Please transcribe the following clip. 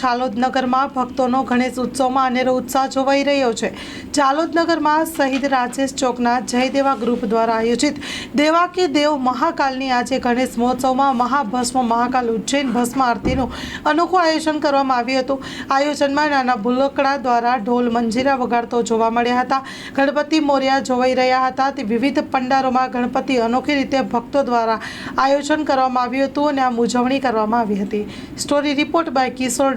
ચાલોદ નગરમાં ભક્તોનો ગણેશ ઉત્સવમાં અનેરો ઉત્સાહ જોવાઈ રહ્યો છે. ચાલોદ નગરમાં શહીદ રાજેશ ચોકના જયદેવા ગ્રુપ દ્વારા આયોજિત દેવા કે દેવ મહાકાલની આજે ગણેશ મહોત્સવમાં મહાભસ્મ મહાકાલ ઉજ્જૈન ભસ્મ આરતીનું અનોખું આયોજન કરવામાં આવ્યું હતું. આયોજનમાં નાના ભૂલકડા દ્વારા ઢોલ મંજીરા વગાડતો જોવા મળ્યા હતા. ગણપતિ મોર્યા જોવાઈ રહ્યા હતા. તે વિવિધ પંડારોમાં ગણપતિ અનોખી રીતે ભક્તો દ્વારા આયોજન કરવામાં આવ્યું હતું અને આમ ઉજવણી કરવામાં આવી હતી. Story report by Kishore